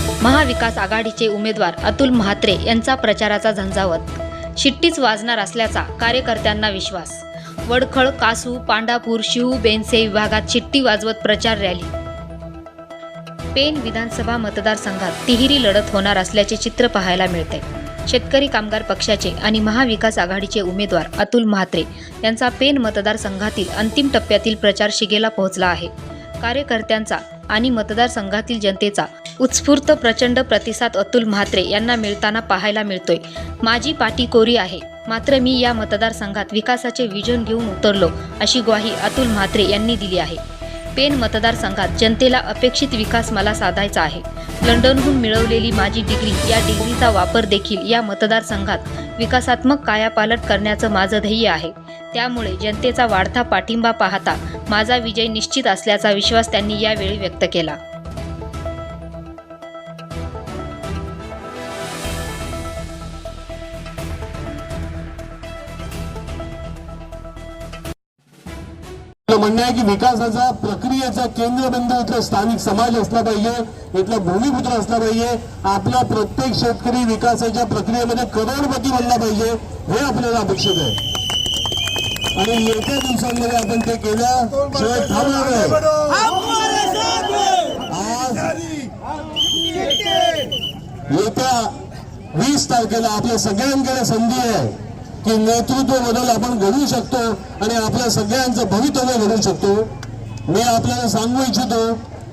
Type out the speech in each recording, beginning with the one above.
मतदारसंघात महाविकास आघाडीचे उमेदवार अतुल म्हात्रे यांचा प्रचाराचा झंझावत. शिट्टीच वाजणार असल्याचा कार्यकर्त्यांना विश्वास. वडखळ कासू पांडापूर शिहू बेनसे विभागात शिट्टी वाजवत प्रचार रॅली. पेन विधानसभा मतदारसंघात तिहेरी लढत होणार असल्याचे चित्र पाहायला मिळते. शेतकरी कामगार पक्षाचे आणि महाविकास आघाडीचे उमेदवार अतुल म्हात्रे यांचा पेन मतदारसंघातील अंतिम टप्प्यातील प्रचार शिगेला पोहोचला आहे. कार्यकर्त्यांचा आणि मतदारसंघातील जनतेचा उत्स्फूर्त प्रचंड प्रतिसाद अतुल म्हात्रे यांना मिळताना पाहायला मिळतोय. माझी पाठी कोरी आहे. मात्र मी या मतदारसंघात विकासाचे विजन घेऊन उतरलो अशी ग्वाही अतुल म्हात्रे यांनी दिली आहे. पेन मतदारसंघात जनतेला अपेक्षित विकास मला साधायचा आहे. लंडनहून मिळवलेली माझी डिग्री या डिग्रीचा वापर देखील या मतदारसंघात विकासात्मक कायापालट करण्याचं माझं ध्येय आहे. त्यामुळे जनतेचा वाढता पाठिंबा पाहता माझा विजय निश्चित असल्याचा विश्वास त्यांनी यावेळी व्यक्त केला. म्हणणं आहे की विकासाचा प्रक्रियेचा केंद्रबिंदू इथला स्थानिक समाज असला पाहिजे इथला भूमिपुत्र असला पाहिजे आपला प्रत्येक शेतकरी विकासाच्या प्रक्रियेमध्ये करोडपती बनला पाहिजे हे आपल्याला अपेक्षित आहे. आणि येत्या दिवसांमध्ये आपण ते केलं शिवाय थांबणार आहे आज येत्या वीस तारखेला आपल्या सगळ्यांकडे संधी आहे. की नेतृत्व बदल आपण घडवू शकतो आणि आपल्या सगळ्यांचं भवितव्य घडवू शकतो. मी आपल्याला सांगू इच्छितो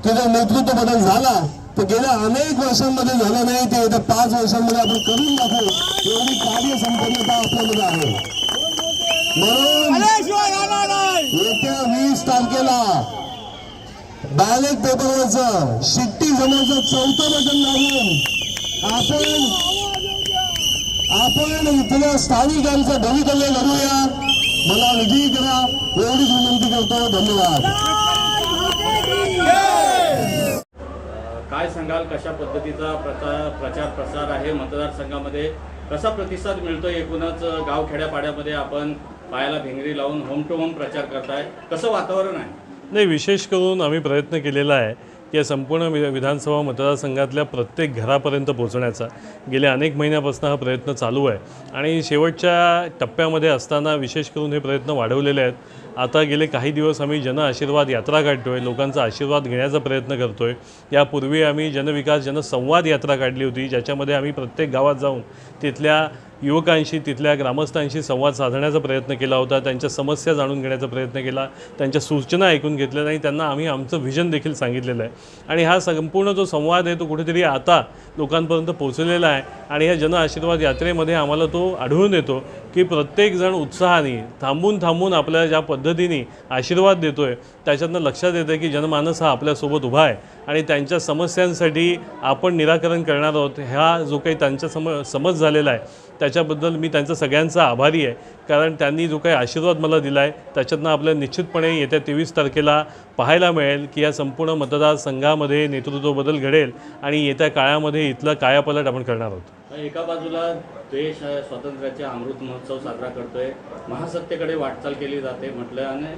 की जर नेतृत्व बदल झाला तर गेल्या अनेक वर्षांमध्ये झाला नाही ते येत्या पाच वर्षांमध्ये आपण करून दाखवू. एवढी कार्य संपन्नता आपल्यामध्ये आहे. म्हणून येत्या वीस तारखेला बॅलेट पेपरवरचं शिट्टी जमाचं चौथं बटन लागून आपण आपण इथल्या स्थानिकांचं भवितव्य घडूया मला विजयी करा. एवढीच विनंती करतो. धन्यवाद. काय सांगाल? कशा पद्धतीचा प्रचार प्रचार प्रसार आहे? मतदारसंघामध्ये कसा प्रतिसाद मिळतोय एकूणच? गाव खेड्यापाड्यामध्ये आपण पायाला भिंगरी लावून होम टू होम प्रचार करताय. कसं वातावरण आहे? नाही विशेष करून आम्ही प्रयत्न केलेला आहे या संपूर्ण वि विधानसभा मतदारसंघातल्या प्रत्येक घरापर्यंत पोहोचण्याचा. गेल्या अनेक महिन्यापासून हा प्रयत्न चालू आहे. आणि शेवटच्या टप्प्यामध्ये असताना विशेष करून हे प्रयत्न वाढवलेले आहेत. आता गेले काही दिवस आम्ही जन आशीर्वाद यात्रा काढतो आहे लोकांचा आशीर्वाद घेण्याचा प्रयत्न करतो आहे यापूर्वी आम्ही जनविकास जनसंवाद यात्रा काढली होती ज्याच्यामध्ये आम्ही प्रत्येक गावात जाऊन तिथल्या युवकांशी तिथल्या ग्रामस्थांशी संवाद साधण्याचा प्रयत्न केला होता त्यांच्या समस्या जाणून घेण्याचा प्रयत्न केला त्यांच्या सूचना ऐकून घेतल्या आणि त्यांना आम्ही आमचं व्हिजन देखील सांगितलेलं आहे. आणि हा संपूर्ण जो संवाद आहे तो कुठेतरी आता लोकांपर्यंत पोहोचलेला आहे आणि या जन आशीर्वाद यात्रेमध्ये आम्हाला तो आढळून येतो की प्रत्येकजण उत्साहाने थांबून थांबून आपल्या ज्या पद्धतीने आशीर्वाद देतो आहे त्याच्यातनं लक्षात येतं की जनमानस हा आपल्यासोबत उभा आहे आणि त्यांच्या समस्यांसाठी आपण निराकरण करणार आहोत. ह्या जो काही त्यांच्या सम समज झालेला आहे त्याच्याबद्दल मी त्यांचा सगळ्यांचा आभारी आहे. कारण त्यांनी जो काही आशीर्वाद मला दिला आहे त्याच्यातनं आपल्याला निश्चितपणे येत्या तेवीस तारखेला पाहायला मिळेल की या संपूर्ण मतदारसंघामध्ये नेतृत्व बदल घडेल आणि येत्या काळामध्ये इथला कायापलट आपण करणार आहोत. एका बाजूला देश आहे, स्वातंत्र्याचे अमृत महोत्सव साजरा करतोय. महासत्तेकडे वाटचाल केली जाते म्हटलं आणि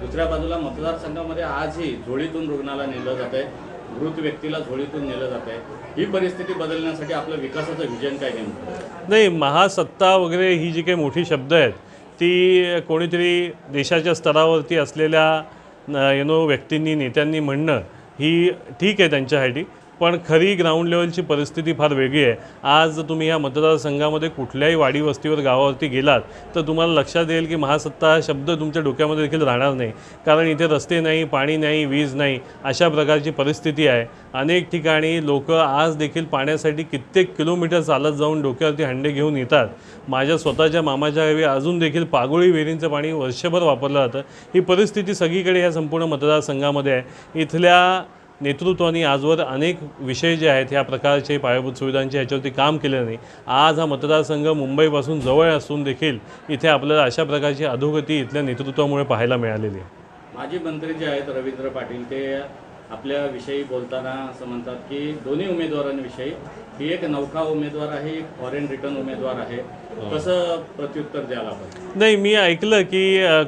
दुसऱ्या बाजूला मतदारसंघामध्ये आजही झोळीतून रुग्णाला नेलं जात आहे मृत व्यक्तीला झोळीतून नेलं जात आहे ही परिस्थिती बदलण्यासाठी आपलं विकासाचं विजन काय नेमकं? नाही महासत्ता वगैरे ही जी काही मोठी शब्द आहेत ती कोणीतरी देशाच्या स्तरावरती असलेल्या यु नो व्यक्तींनी नेत्यांनी म्हणणं ही ठीक आहे त्यांच्यासाठी पण खरी ग्राउंड लेवलची परिस्थिती फार वेगळी आहे. आज तुम्ही या मतदारसंघामध्ये कुठल्याही वाडी वस्तीवर गावावरती गेलात तर तुम्हाला लक्षात येईल की महासत्ता हा शब्द तुमच्या डोक्यामध्ये देखील राहणार नाही. कारण इथे रस्ते नाही पाणी नाही वीज नाही अशा प्रकारची परिस्थिती आहे. अनेक ठिकाणी लोक आज देखील पाण्यासाठी कित्येक किलोमीटर चालत जाऊन डोक्यावरती हंडे घेऊन येतात. माझ्या स्वतःच्या मामाच्या गावी अजून देखील पागोळी विहिरींचं पाणी वर्षभर वापरलं जातं. ही परिस्थिती सगळीकडे या संपूर्ण मतदारसंघामध्ये आहे. इथल्या नेतृत्वाने आजवर अनेक विषय जे आहेत ह्या प्रकारचे पायाभूत सुविधांचे ह्याच्यावरती काम केलेलं नाही. आज हा मतदारसंघ मुंबईपासून जवळ असून देखील इथे आपल्याला अशा प्रकारची अधोगती इथल्या नेतृत्वामुळे पाहायला मिळालेली आहे. माजी मंत्री जे आहेत रवींद्र पाटील ते आपल्या विषयी बोलताना असं म्हणतात की दोन्ही उमेदवारांविषयी ही एक नौका उमेदवार आहे एक फॉरेन रिटर्न उमेदवार आहे. कसं प्रत्युत्तर द्याल आपण नाही मी ऐकलं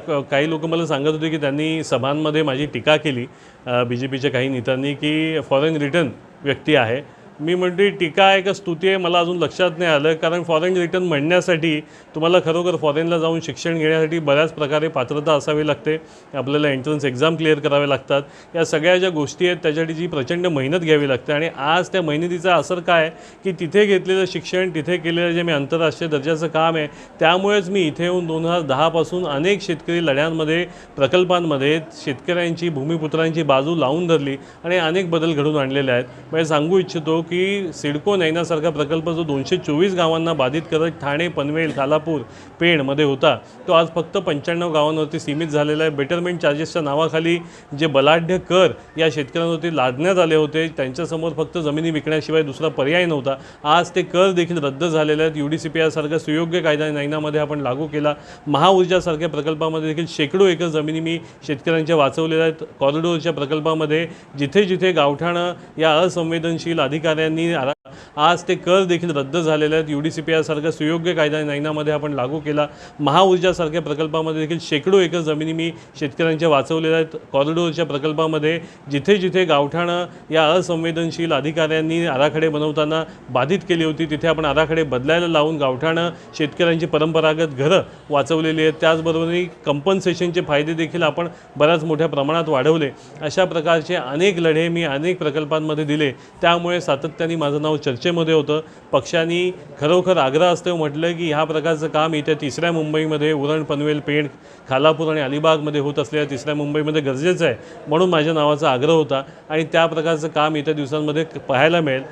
क- काही लोक मला सांगत होते की त्यांनी सभांमध्ये माझी टीका केली बी जे पीच्या काही नेत्यांनी की फॉरेन रिटर्न व्यक्ती आहे. मी म्हणते टीका आहे का? स्तुती आहे. मला अजून लक्षात नाही आलं. कारण फॉरेन रिटर्न म्हणण्यासाठी तुम्हाला खरोखर फॉरेनला जाऊन शिक्षण घेण्यासाठी बऱ्याच प्रकारे पात्रता असावी लागते. आपल्याला एंट्रन्स एक्झाम क्लिअर करावे लागतात. या सगळ्या ज्या गोष्टी आहेत त्याच्यासाठी जी प्रचंड मेहनत घ्यावी लागते. आणि आज त्या मेहनतीचा असर काय की तिथे घेतलेलं शिक्षण तिथे केलेलं जे मी आंतरराष्ट्रीय दर्जाचं काम आहे त्यामुळेच मी इथे येऊन दोन हजार दहापासून अनेक शेतकरी लढ्यांमध्ये प्रकल्पांमध्ये शेतकऱ्यांची भूमिपुत्रांची बाजू लावून धरली आणि अनेक बदल घडून आणलेले आहेत. म्हणजे सांगू इच्छितो की सिडको नैनासारखा प्रकल्प जो दोनशे चोवीस गावांना बाधित करत ठाणे पनवेल खालापूर पेणमध्ये होता तो आज फक्त पंच्याण्णव गावांवरती सीमित झालेला आहे. बेटरमेंट चार्जेसच्या नावाखाली जे बलाढ्य कर या शेतकऱ्यांवरती लादण्यात आले होते त्यांच्यासमोर फक्त जमिनी विकण्याशिवाय दुसरा पर्याय नव्हता. आज ते कर देखील रद्द झालेले आहेत. यू डी सी पी आरसारखा सुयोग्य कायदा नैनामध्ये आपण लागू केला. महाऊर्जासारख्या प्रकल्पामध्ये देखील शेकडो एकर जमिनी मी शेतकऱ्यांच्या वाचवलेल्या आहेत. कॉरिडोरच्या प्रकल्पामध्ये जिथे जिथे गावठाणं या असंवेदनशील अधिकार आरा- आज ते कर देखील रद्द झालेले आहेत. यू डी सी पी आरसारखा सुयोग्य कायदा नैनामध्ये आपण लागू केला. महाऊर्जासारख्या प्रकल्पामध्ये देखील शेकडो एकर जमिनी मी शेतकऱ्यांच्या वाचवलेल्या आहेत. कॉरिडोरच्या प्रकल्पामध्ये जिथे जिथे गावठाणं या असंवेदनशील अधिकाऱ्यांनी आराखडे बनवताना बाधित केली होती तिथे आपण आराखडे बदलायला लावून गावठाणं शेतकऱ्यांची परंपरागत घरं वाचवलेली आहेत. त्याचबरोबर कंपन्सेशनचे फायदे देखील आपण बऱ्याच मोठ्या प्रमाणात वाढवले. अशा प्रकारचे अनेक लढे मी अनेक प्रकल्पांमध्ये दिले. त्यामुळे सातत्याने माझं नाव चर्चेमध्ये होतं. पक्षांनी खरोखर आग्रह असतो म्हटलं की ह्या प्रकारचं काम येत्या तिसऱ्या मुंबईमध्ये उरण पनवेल पेण खालापूर आणि अलिबागमध्ये होत असलेल्या तिसऱ्या मुंबईमध्ये गरजेचं आहे म्हणून माझ्या नावाचा आग्रह होता. आणि त्या प्रकारचं काम येत्या दिवसांमध्ये पाहायला मिळेल.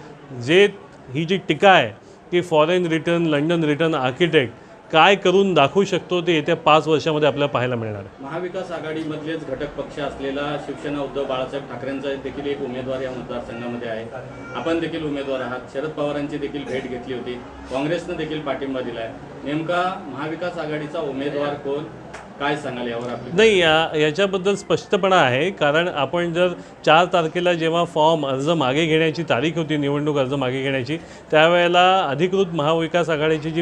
जे ही जी टीका आहे की foreign return London return architect काय करून दाखवू शकतो ते येत्या पाच वर्षामध्ये आपल्याला पाहायला मिळणार आहे. महाविकास आघाडीमधलेच घटक पक्ष असलेला शिवसेना उद्धव बाळासाहेब ठाकरेंचा देखील एक उमेदवार या मतदारसंघामध्ये आहे. आपण देखील उमेदवार आहात. शरद पवारांची देखील भेट घेतली होती. काँग्रेसनं देखील पाठिंबा दिला आहे नेमका महाविकास आघाडीचा उमेदवार कोण? काय सांगाल यावर नाही या याच्याबद्दल स्पष्टपणा आहे कारण आपण जर चार तारखेला जेव्हा फॉर्म अर्ज मागे घेण्याची तारीख होती निवडणूक अर्ज मागे घेण्याची त्यावेळेला अधिकृत महाविकास आघाडीची जी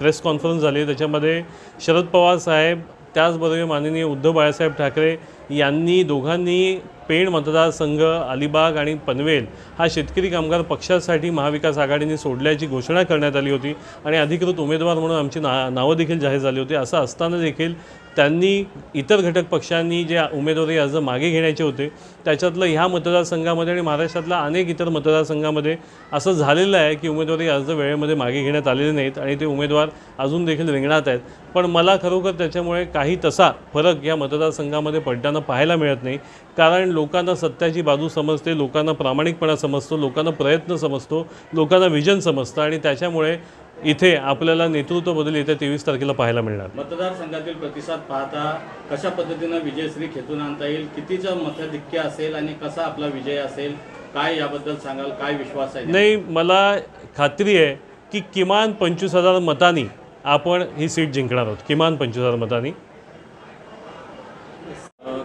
प्रेस कॉन्फरन्स झाली त्याच्यामध्ये शरद पवार साहेब त्याचबरोबर माननीय उद्धव बाळासाहेब ठाकरे यांनी दोघांनी पेण मतदारसंघ अलिबाग आणि पनवेल हा शेतकरी कामगार पक्षासाठी महाविकास आघाडीने सोडल्याची घोषणा करण्यात आली होती आणि अधिकृत उमेदवार म्हणून आमची ना नावं देखील जाहीर झाली होती. असं असताना देखील त्यांनी इतर घटक पक्षांनी जे उमेदवारी अर्ज मागे घेण्याचे होते त्याच्यातलं ह्या मतदारसंघामध्ये आणि महाराष्ट्रातल्या अनेक इतर मतदारसंघामध्ये असं झालेलं आहे की उमेदवारी अर्ज वेळेमध्ये मागे घेण्यात आलेले नाहीत आणि ते उमेदवार अजून देखील रिंगणात आहेत. पण मला खरोखर त्याच्यामुळे काही तसा फरक या मतदारसंघामध्ये पडताना पाहायला मिळत नाही. कारण लोकांना सत्याची बाजू समजते लोकांना प्रामाणिकपणा समजतो लोकांना प्रयत्न समजतो लोकांना विजन समजतं आणि त्याच्यामुळे इथे आपल्याला नेतृत्व बदल येत्या तेवीस तारखेला पाहायला मिळणार. मतदारसंघातील प्रतिसाद पाहता कशा पद्धतीनं विजयश्री खेचून आणता येईल कितीचं मताधिक्य असेल आणि कसा आपला विजय असेल काय याबद्दल सांगाल काय विश्वास आहे? नाही मला खात्री आहे की किमान पंचवीस हजार मतांनी आपण ही सीट जिंकणार आहोत. किमान पंचवीस हजार मतांनी.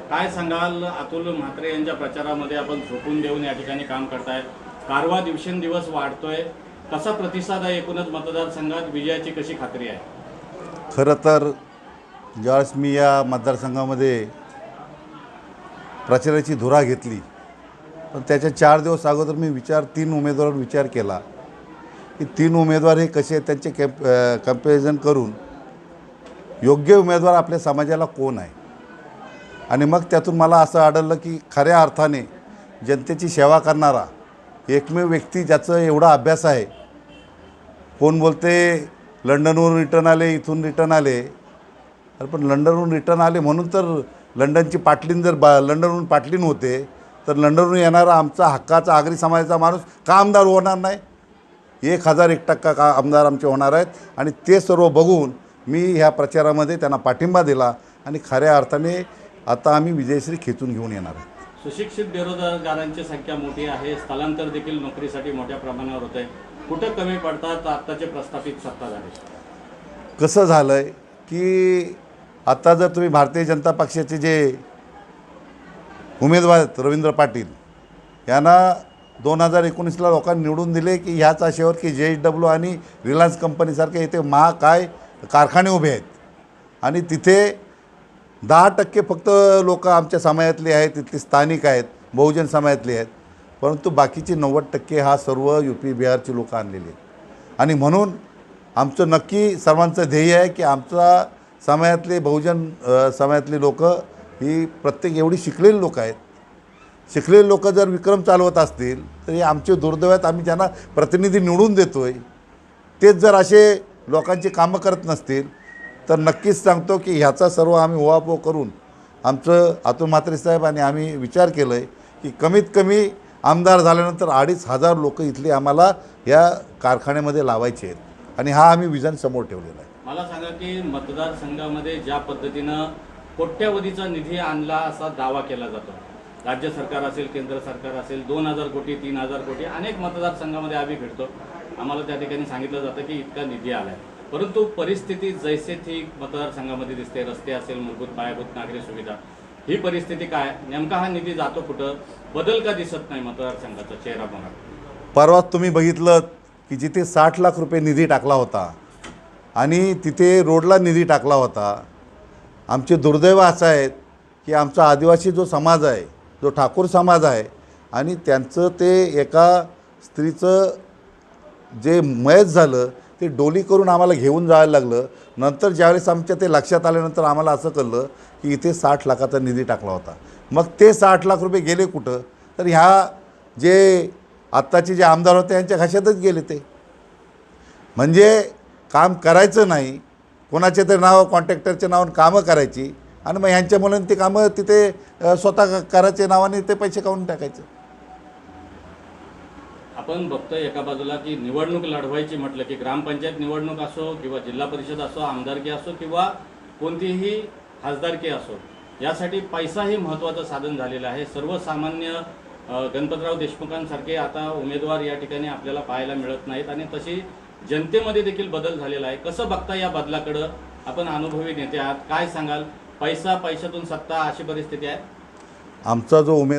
काय सांगाल अतुल म्हात्रे यांच्या प्रचारामध्ये आपण झोपून देऊन या ठिकाणी काम करताय कारवा दिवसेंदिवस वाढतोय. कसा प्रतिसाद आहे एकूणच मतदारसंघात? विजयाची कशी खात्री आहे? खरं तर ज्यावेळेस मी या मतदारसंघामध्ये प्रचाराची धुरा घेतली पण त्याच्या चार दिवस अगोदर मी विचार तीन उमेदवारांवर विचार केला की तीन उमेदवार हे कसे आहेत त्यांचे कॅम्प कंपॅरिझन करून योग्य उमेदवार आपल्या समाजाला कोण आहे? आणि मग त्यातून मला असं आढळलं की खऱ्या अर्थाने जनतेची सेवा करणारा एकमेव व्यक्ती ज्याचं एवढा अभ्यास आहे कोण बोलते लंडनवरून रिटर्न आले इथून रिटर्न आले. अरे पण लंडनवरून रिटर्न आले म्हणून तर लंडनची पाटलीन जर बा लंडनवरून पाटलीन होते तर लंडनवरून येणारा आमचा हक्काचा आगरी समाजाचा माणूस का आमदार होणार नाही? एक हजार एक टक्का का आमदार आमचे होणार आहेत आणि ते सर्व बघून मी ह्या प्रचारामध्ये त्यांना पाठिंबा दिला आणि खऱ्या अर्थाने आता आम्ही विजयश्री खेचून घेऊन येणार आहे सुशिक्षित बेरोजगारांची संख्या मोठी आहे. स्थलांतर देखील नोकरीसाठी मोठ्या प्रमाणावर होत आहे कुठं कमी पडतात आत्ताचे प्रस्थापित सत्ताधारी? कसं झालं आहे की आता जर तुम्ही भारतीय जनता पक्षाचे जे उमेदवार आहेत रवींद्र पाटील यांना दोन हजार एकोणीसला लोकांनी निवडून दिले की ह्याच आशेवर की जे एच डब्ल्यू आणि रिलायन्स कंपनीसारखे इथे महाकाय कारखाने उभे आहेत. आणि तिथे दहा टक्के फक्त लोक आमच्या समाजातली आहेत तिथले स्थानिक आहेत बहुजन समाजातली आहेत. परंतु बाकीचे नव्वद टक्के हा सर्व यू पी बिहारची लोकं आणलेली आहेत. आणि म्हणून आमचं नक्की सर्वांचं ध्येय आहे की आमचा समाजातले बहुजन अ, लोक ही प्रत्येक एवढी शिकलेली लोक आहेत. शिकलेले लोक जर विक्रम चालवत असतील तर हे आमचे दुर्दैवात आम्ही ज्यांना प्रतिनिधी निवडून देतो आहे तेच जर असे लोकांची कामं करत नसतील तर नक्कीच सांगतो की ह्याचा सर्व आम्ही उहापोह करून आमचं अतुल म्हात्रे साहेब आणि आम्ही विचार केलं आहे की कमीत कमी आमदार झाल्यानंतर अडीच हजार लोक इथले आम्हाला या कारखान्यामध्ये लावायचे आहेत. आणि हा आम्ही विजन समोर ठेवलेला आहे. मला सांगा की मतदारसंघामध्ये ज्या पद्धतीनं कोट्यवधीचा निधी आणला असा दावा केला जातो. राज्य सरकार असेल केंद्र सरकार असेल दोन हजार कोटी तीन हजार कोटी अनेक मतदारसंघामध्ये आम्ही भेटतो. आम्हाला त्या ठिकाणी सांगितलं जातं की इतका निधी आलाय. परंतु परिस्थिती जैसे थी मतदारसंघामध्ये दिसते रस्ते असेल मूलभूत पायाभूत नागरी सुविधा. ही परिस्थिती काय? नेमका हा निधी जातो कुठं? बदल का दिसत नाही मतदारसंघाचा चेहरा बघा. परवाच तुम्ही बघितलं की जिथे साठ लाख रुपये निधी टाकला होता आणि तिथे रोडला निधी टाकला होता आमचे दुर्दैव असं आहेत की आमचा आदिवासी जो समाज आहे जो ठाकूर समाज आहे आणि त्यांचं ते एका स्त्रीचं जे मयत झालं ते डोली करून आम्हाला घेऊन जायला लागलं. नंतर ज्यावेळेस आमच्या ते लक्षात आल्यानंतर आम्हाला असं कळलं की इथे साठ लाखाचा निधी टाकला होता. मग ते साठ लाख रुपये गेले कुठं? तर ह्या जे आत्ताचे जे आमदार होते यांच्या घशातच गेले ते. म्हणजे काम करायचं नाही. कोणाचे तरी नाव कॉन्ट्रॅक्टरच्या नावानं कामं करायची. आणि मग ह्यांच्या मुलांनी ते कामं तिथे स्वतः करायचे नावाने ते पैसे काढून टाकायचे. आपण बघतोय एका बाजूला की निवडणूक लढवायची म्हटलं की ग्रामपंचायत निवडणूक असो किंवा जिल्हा परिषद असो आमदारकी असो किंवा कोणतीही खासदारकी असो यासाठी पैसा हे महत्त्वाचं साधन झालेलं आहे. सर्वसामान्य गणपतराव देशमुखांसारखे आता उमेदवार या ठिकाणी आपल्याला पाहायला मिळत नाहीत आणि तशी जनतेमध्ये देखील बदल झालेला आहे. कसं बघता या बदलाकडं? आपण अनुभवी नेते आहात. काय सांगाल? पैसा पैशातून सत्ता अशी परिस्थिती आहे? आमचा जो उमेद